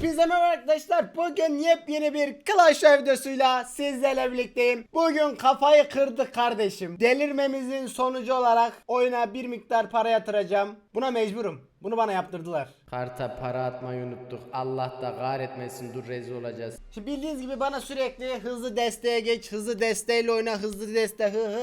Hepinize merhaba arkadaşlar. Bugün yepyeni bir Clash Royale videosuyla sizlerle birlikteyim. Bugün kafayı kırdık kardeşim. Delirmemizin sonucu olarak oyuna bir miktar para yatıracağım. Buna mecburum. Bunu bana yaptırdılar. Karta para atmayı unuttuk. Allah da kahretmesin dur rezil olacağız. Şimdi bildiğiniz gibi bana sürekli hızlı desteğe geç, hızlı desteğiyle oyna, hızlı deste hı hı.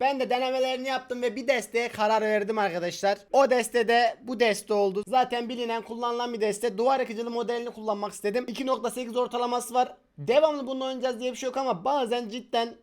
Ben de denemelerini yaptım ve bir desteğe karar verdim arkadaşlar. O deste de bu deste oldu. Zaten bilinen kullanılan bir deste. Duvar yakıcılı modelini kullanmak istedim. 2.8 ortalaması var. Devamlı bunu oynayacağız diye bir şey yok ama bazen cidden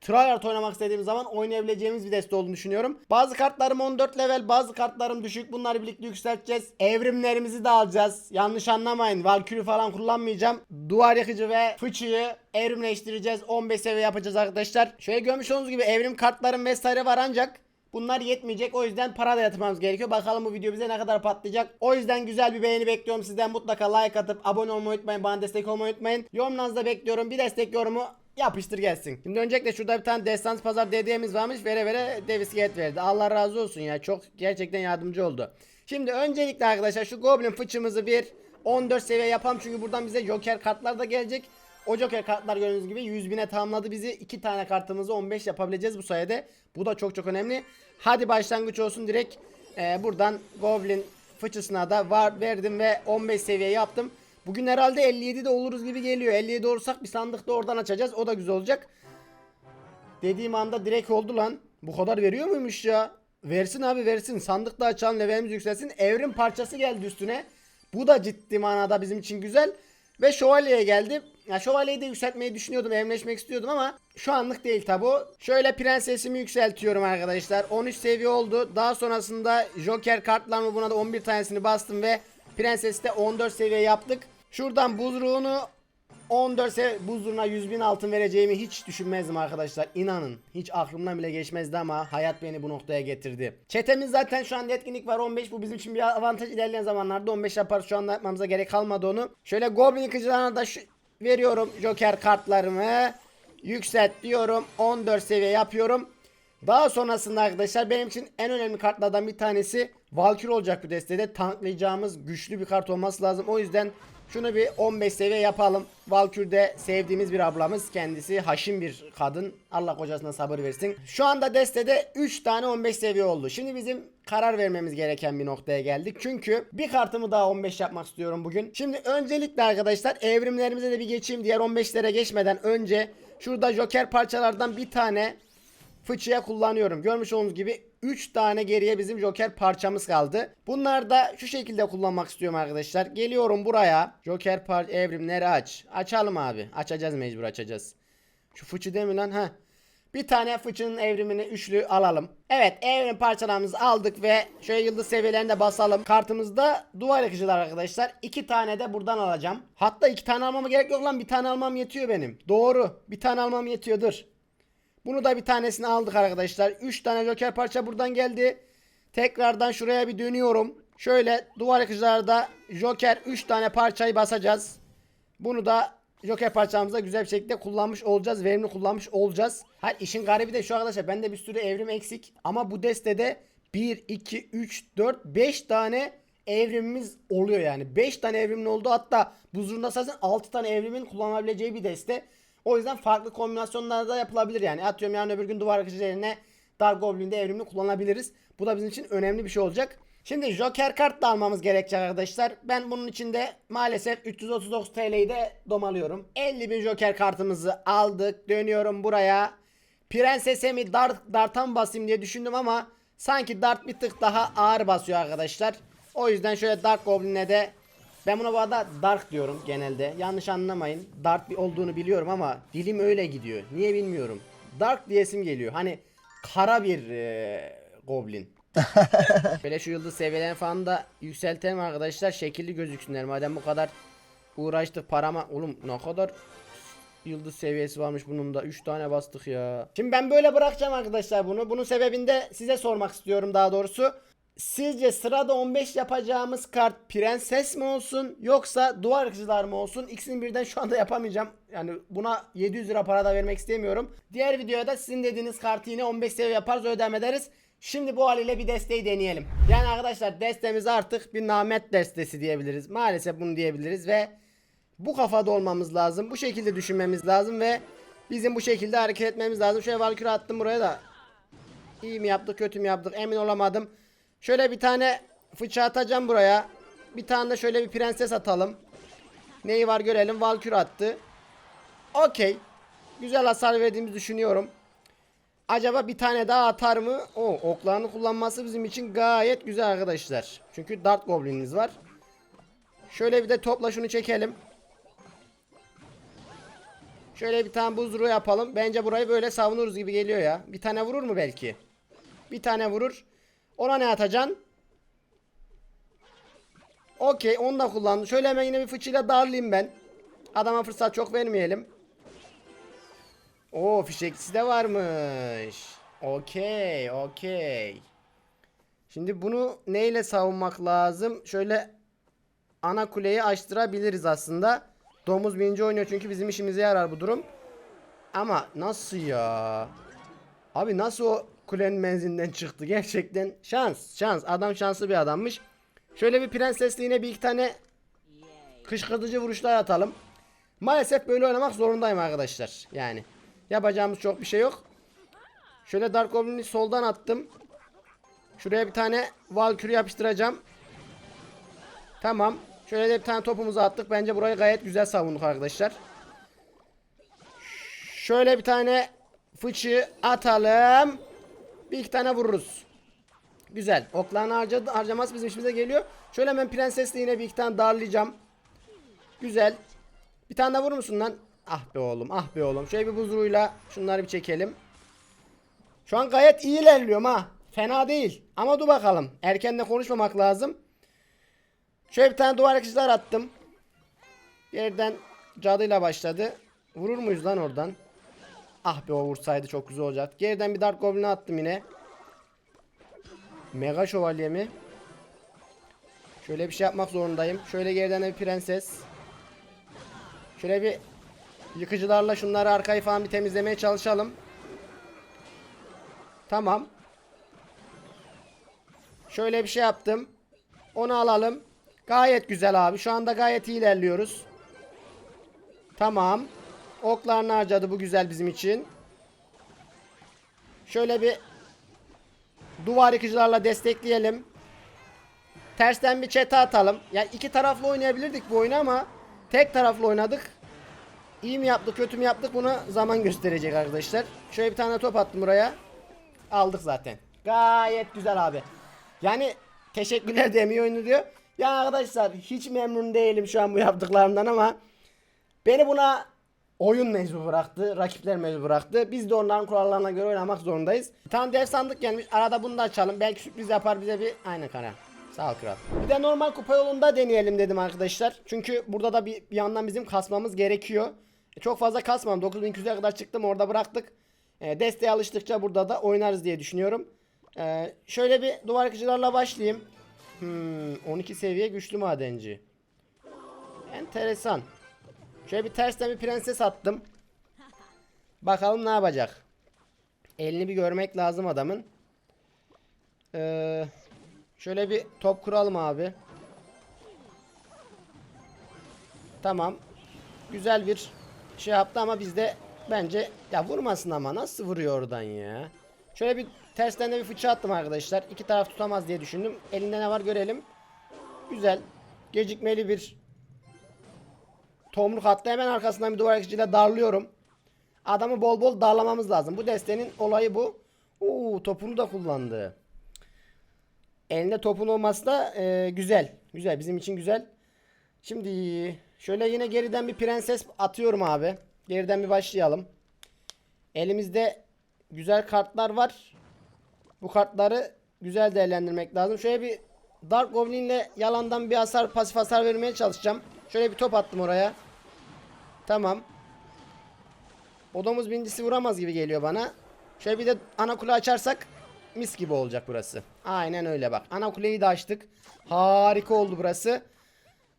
Tryhard oynamak istediğim zaman oynayabileceğimiz bir deste olduğunu düşünüyorum. Bazı kartlarım 14 level, bazı kartlarım düşük. Bunları birlikte yükselteceğiz. Evrimlerimizi de alacağız. Yanlış anlamayın. Valkyrie falan kullanmayacağım. Duvar yakıcı ve fıçıyı evrimleştireceğiz. 15 seviye yapacağız arkadaşlar. Şöyle görmüş olduğunuz gibi evrim kartlarım vesaire var ancak Bunlar yetmeyecek o yüzden para da yatırmamız gerekiyor. Bakalım bu video bize ne kadar patlayacak. O yüzden güzel bir beğeni bekliyorum sizden. Mutlaka like atıp abone olmayı unutmayın. Bana destek olmayı unutmayın. Yorumlarınızı da bekliyorum. Bir destek yorumu yapıştır gelsin. Şimdi öncelikle şurada bir tane Destans Pazar DD'miz varmış. Vere vere Deviskiyet verdi. Allah razı olsun ya. Çok gerçekten yardımcı oldu. Şimdi öncelikle arkadaşlar şu Goblin fıçımızı bir 14 seviye yapalım. Çünkü buradan bize Joker kartlar da gelecek. O Joker kartlar gördüğünüz gibi 100 bine tamamladı bizi. 2 tane kartımızı 15 yapabileceğiz bu sayede. Bu da çok çok önemli. Hadi başlangıç olsun direkt. e, buradan Goblin fıçısına da var verdim ve 15 seviye yaptım. Bugün herhalde 57 de oluruz gibi geliyor. 57 olursak bir sandık da oradan açacağız. O da güzel olacak. Dediğim anda direkt oldu lan. Bu kadar veriyor muymuş ya? Versin abi versin. Sandıkta açalım levelimiz yükselsin. Evrim parçası geldi üstüne. Bu da ciddi manada bizim için güzel. Ve şövalyeye geldi. Ya şövalyeyi de yükseltmeyi düşünüyordum. Evrimleşmek istiyordum ama şu anlık değil tabi o. Şöyle prensesimi yükseltiyorum arkadaşlar. 13 seviye oldu. Daha sonrasında Joker kartlarımı buna da 11 tanesini bastım ve prensesi de 14 seviye yaptık. Şuradan buz ruhunu 14 seviye buzluğuna 100 bin altın vereceğimi hiç düşünmezdim arkadaşlar. İnanın hiç aklımdan bile geçmezdi ama hayat beni bu noktaya getirdi. Çetemiz zaten şu anda etkinlik var 15 bu bizim için bir avantaj ilerleyen zamanlarda 15 yaparız şu anda yapmamıza gerek kalmadı onu. Şöyle Goblin yıkıcılarına da şu, veriyorum Joker kartlarımı. Yükselt diyorum 14 seviye yapıyorum. Daha sonrasında arkadaşlar benim için en önemli kartlardan bir tanesi Valkyrie olacak bu destede. Tanklayacağımız güçlü bir kart olması lazım. O yüzden şunu bir 15 seviye yapalım. Valkyrie de sevdiğimiz bir ablamız. Kendisi haşim bir kadın. Allah kocasına sabır versin. Şu anda destede 3 tane 15 seviye oldu. Şimdi bizim karar vermemiz gereken bir noktaya geldik. Çünkü bir kartımı daha 15 yapmak istiyorum bugün. Şimdi öncelikle arkadaşlar evrimlerimize de bir geçeyim. Diğer 15'lere geçmeden önce şurada joker parçalardan bir tane fıçıya kullanıyorum. Görmüş olduğunuz gibi 3 tane geriye bizim joker parçamız kaldı. Bunlar da şu şekilde kullanmak istiyorum arkadaşlar. Geliyorum buraya. Joker par evrimleri aç. Açalım abi. Açacağız mecbur açacağız. Şu fıçı değil mi lan? Ha. Bir tane fıçının evrimini üçlü alalım. Evet evrim parçalarımızı aldık ve şöyle yıldız seviyelerine basalım. Kartımızda duvar yakıcılar arkadaşlar. İki tane de buradan alacağım. Hatta iki tane almama gerek yok lan. Bir tane almam yetiyor benim. Doğru. Bir tane almam yetiyor. Bunu da bir tanesini aldık arkadaşlar. 3 tane joker parça buradan geldi. Tekrardan şuraya bir dönüyorum. Şöyle duvar yakıcılarda joker 3 tane parçayı basacağız. Bunu da joker parçamızda güzel bir şekilde kullanmış olacağız. Verimli kullanmış olacağız. Hayır işin garibi de şu arkadaşlar. Bende bir sürü evrim eksik. Ama bu destede 1, 2, 3, 4, 5 tane evrimimiz oluyor yani. 5 tane evrimin oldu. Hatta buzurunda zaten 6 tane evrimin kullanabileceği bir deste. O yüzden farklı kombinasyonlar da yapılabilir yani. Atıyorum yarın öbür gün duvar akıcı yerine Dark Goblin'de evrimini kullanabiliriz. Bu da bizim için önemli bir şey olacak. Şimdi Joker kart da almamız gerekecek arkadaşlar. Ben bunun içinde maalesef 339 TL'yi de domalıyorum. 50 bin Joker kartımızı aldık. Dönüyorum buraya. Prensese mi dart, dartan basayım diye düşündüm ama sanki dart bir tık daha ağır basıyor arkadaşlar. O yüzden şöyle Dark Goblin'e de ben buna bu arada Dark diyorum genelde. Yanlış anlamayın. Dark bir olduğunu biliyorum ama dilim öyle gidiyor. Niye bilmiyorum. Dark diyesim geliyor. Hani kara bir e, Goblin. Böyle şu yıldız seviyelerini falan da yükseltelim arkadaşlar. Şekilli gözüksünler. Madem bu kadar uğraştık parama. Oğlum ne kadar yıldız seviyesi varmış bunun da. 3 tane bastık ya. Şimdi ben böyle bırakacağım arkadaşlar bunu. Bunun sebebini de size sormak istiyorum daha doğrusu. Sizce sırada 15 yapacağımız kart prenses mi olsun yoksa duvar yakıcılar mı olsun? İkisini birden şu anda yapamayacağım. Yani buna 700 lira para da vermek istemiyorum. Diğer videoda sizin dediğiniz kartı yine 15 seviye yaparız ödem ederiz. Şimdi bu haliyle bir desteği deneyelim. Yani arkadaşlar destemiz artık bir namet destesi diyebiliriz. Maalesef bunu diyebiliriz ve bu kafada olmamız lazım. Bu şekilde düşünmemiz lazım ve bizim bu şekilde hareket etmemiz lazım. Şöyle Valkyrie attım buraya da. İyi mi yaptık kötü mü yaptık emin olamadım. Şöyle bir tane fıça atacağım buraya. Bir tane de şöyle bir prenses atalım. Neyi var görelim. Valkyrie attı. Okey. Güzel hasar verdiğimizi düşünüyorum. Acaba bir tane daha atar mı? O oklarını kullanması bizim için gayet güzel arkadaşlar. Çünkü Dart Goblin'imiz var. Şöyle bir de topla şunu çekelim. Şöyle bir tane buzru yapalım. Bence burayı böyle savunuruz gibi geliyor ya. Bir tane vurur mu belki? Bir tane vurur. Ona ne atacaksın? Okey onu da kullandım. Şöyle hemen yine bir fıçıyla darlayayım ben. Adama fırsat çok vermeyelim. Oo fişeklisi de varmış. Okey okey. Şimdi bunu neyle savunmak lazım? Şöyle ana kuleyi açtırabiliriz aslında. Domuz birinci oynuyor çünkü bizim işimize yarar bu durum. Ama nasıl ya? Abi nasıl o kulenin menzilinden çıktı? Gerçekten şans şans. Adam şanslı bir adammış. Şöyle bir prensesle yine bir iki tane kışkırtıcı vuruşlar atalım. Maalesef böyle oynamak zorundayım arkadaşlar. Yani yapacağımız çok bir şey yok. Şöyle Dark Goblin'i soldan attım. Şuraya bir tane Valkyrie yapıştıracağım. Tamam. Şöyle de bir tane topumuzu attık. Bence burayı gayet güzel savunduk arkadaşlar. Şöyle bir tane fıçı atalım. Bir iki tane vururuz. Güzel. Oklarını harcadı, harcaması bizim işimize geliyor. Şöyle hemen prensesle yine bir iki tane darlayacağım. Güzel. Bir tane daha vurur musun lan? Ah be oğlum ah be oğlum. Şöyle bir buzruğuyla şunları bir çekelim. Şu an gayet iyi ilerliyorum ha. Fena değil. Ama dur bakalım. Erken de konuşmamak lazım. Şöyle bir tane duvar yakıcılar attım. Yerden cadıyla başladı. Vurur muyuz lan oradan? Ah be o vursaydı çok güzel olacaktı. Geriden bir Dark Goblin'e attım yine. Mega şövalye mi? Şöyle bir şey yapmak zorundayım. Şöyle geriden de bir prenses. Şöyle bir yıkıcılarla şunları arkayı falan bir temizlemeye çalışalım. Tamam. Şöyle bir şey yaptım. Onu alalım. Gayet güzel abi. Şu anda gayet iyi ilerliyoruz. Tamam. Oklarını harcadı bu güzel bizim için. Şöyle bir duvar yıkıcılarla destekleyelim. Tersten bir çete atalım. Yani iki taraflı oynayabilirdik bu oyunu ama tek taraflı oynadık. İyi mi yaptık kötü mü yaptık bunu zaman gösterecek arkadaşlar. Şöyle bir tane top attım buraya. Aldık zaten. Gayet güzel abi. Yani teşekkürler demiyor oyunu diyor. Ya arkadaşlar hiç memnun değilim şu an bu yaptıklarımdan ama beni buna oyun mecbur bıraktı. Rakipler mecbur bıraktı. Biz de onların kurallarına göre oynamak zorundayız. Bir tane dev sandık gelmiş. Arada bunu da açalım. Belki sürpriz yapar bize bir. Aynen kara. Sağ ol kral. Bir de normal kupa yolunda deneyelim dedim arkadaşlar. Çünkü burada da bir, bir yandan bizim kasmamız gerekiyor. E, çok fazla kasmam. 9200'e kadar çıktım. Orada bıraktık. E, desteğe alıştıkça burada da oynarız diye düşünüyorum. E, şöyle bir duvar yıkıcılarla başlayayım. Hmm, 12 seviye güçlü madenci. Enteresan. Şöyle bir tersten bir prenses attım. Bakalım ne yapacak. Elini bir görmek lazım adamın. Ee, şöyle bir top kuralım abi. Tamam. Güzel bir şey yaptı ama bizde bence ya vurmasın ama nasıl vuruyor oradan ya. Şöyle bir tersten de bir fıça attım arkadaşlar. İki taraf tutamaz diye düşündüm. Elinde ne var görelim. Güzel. Gecikmeli bir tomruk attı. Hemen arkasından bir duvar yakıcıyla darlıyorum. Adamı bol bol darlamamız lazım. Bu destenin olayı bu. Oo topunu da kullandı. Elinde topun olması da e, güzel. Güzel bizim için güzel. Şimdi şöyle yine geriden bir prenses atıyorum abi. Geriden bir başlayalım. Elimizde güzel kartlar var. Bu kartları güzel değerlendirmek lazım. Şöyle bir Dark Goblin ile yalandan bir hasar pasif hasar vermeye çalışacağım. Şöyle bir top attım oraya. Tamam. Odomuz birincisi vuramaz gibi geliyor bana. Şöyle bir de ana kule açarsak mis gibi olacak burası. Aynen öyle bak. Ana kuleyi de açtık. Harika oldu burası.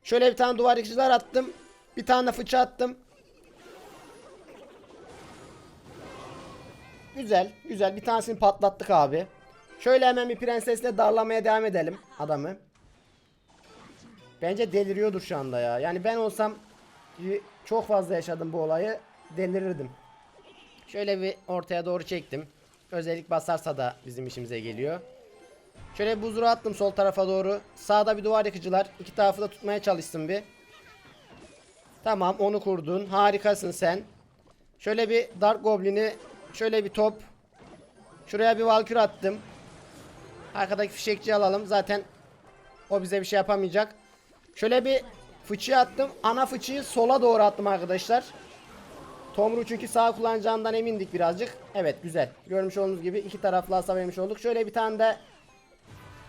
Şöyle bir tane duvar yıkıcılar attım. Bir tane de fıça attım. Güzel, güzel. Bir tanesini patlattık abi. Şöyle hemen bir prensesle darlamaya devam edelim adamı. Bence deliriyordur şu anda ya. Yani ben olsam çok fazla yaşadım bu olayı. Delirirdim. Şöyle bir ortaya doğru çektim. Özellik basarsa da bizim işimize geliyor. Şöyle buzuru attım sol tarafa doğru. Sağda bir duvar yıkıcılar. İki tarafı da tutmaya çalıştım bir. Tamam onu kurdun. Harikasın sen. Şöyle bir Dark Goblin'i şöyle bir top. Şuraya bir Valkür attım. Arkadaki fişekçi alalım. Zaten o bize bir şey yapamayacak. Şöyle bir fıçıyı attım. Ana fıçıyı sola doğru attım arkadaşlar. Tomru çünkü sağ kullanacağından emindik birazcık. Evet güzel. Görmüş olduğunuz gibi iki taraflı hasar vermiş olduk. Şöyle bir tane de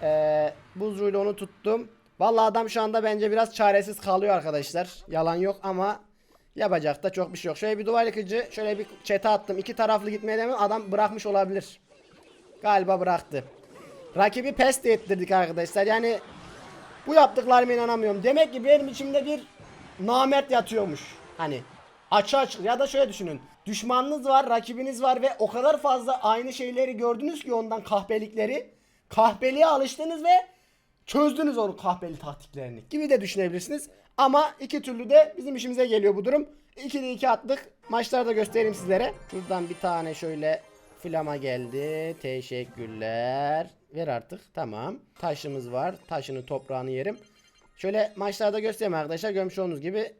eee buzruyla onu tuttum. Vallahi adam şu anda bence biraz çaresiz kalıyor arkadaşlar. Yalan yok ama yapacak da çok bir şey yok. Şöyle bir duvar yıkıcı, şöyle bir çete attım. İki taraflı gitmeye devam. Adam bırakmış olabilir. Galiba bıraktı. Rakibi pes de ettirdik arkadaşlar. Yani bu yaptıklarıma inanamıyorum. Demek ki benim içimde bir namert yatıyormuş. Hani açı açık ya da şöyle düşünün. Düşmanınız var, rakibiniz var ve o kadar fazla aynı şeyleri gördünüz ki ondan kahpelikleri. Kahpeliğe alıştınız ve çözdünüz onun kahpeli taktiklerini gibi de düşünebilirsiniz. Ama iki türlü de bizim işimize geliyor bu durum. 2'de 2 attık. Maçlarda göstereyim sizlere. Şuradan bir tane şöyle flama geldi. Teşekkürler. Ver artık. Tamam. Taşımız var. Taşını toprağını yerim. Şöyle maçlarda göstereyim arkadaşlar. Görmüş olduğunuz gibi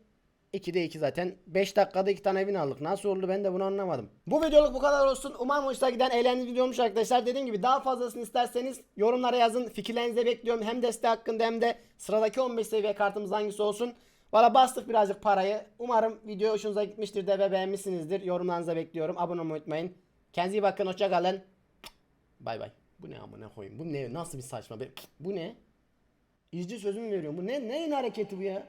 2'de 2 zaten. 5 dakikada 2 tane win aldık. Nasıl oldu ben de bunu anlamadım. Bu videoluk bu kadar olsun. Umarım hoşuna giden eğlenceli video olmuş arkadaşlar. Dediğim gibi daha fazlasını isterseniz yorumlara yazın. Fikirlerinizi bekliyorum. Hem desteği hakkında hem de sıradaki 15 seviye kartımız hangisi olsun. Valla bastık birazcık parayı. Umarım video hoşunuza gitmiştir de ve beğenmişsinizdir. Yorumlarınızı bekliyorum. Abone olmayı unutmayın. Kendinize iyi bakın. Hoşça kalın. Bay bay. Bu ne amına koyayım? Bu ne? Nasıl bir saçma? Bu ne? İzci sözümü veriyorum. Bu ne? Neyin hareketi bu ya?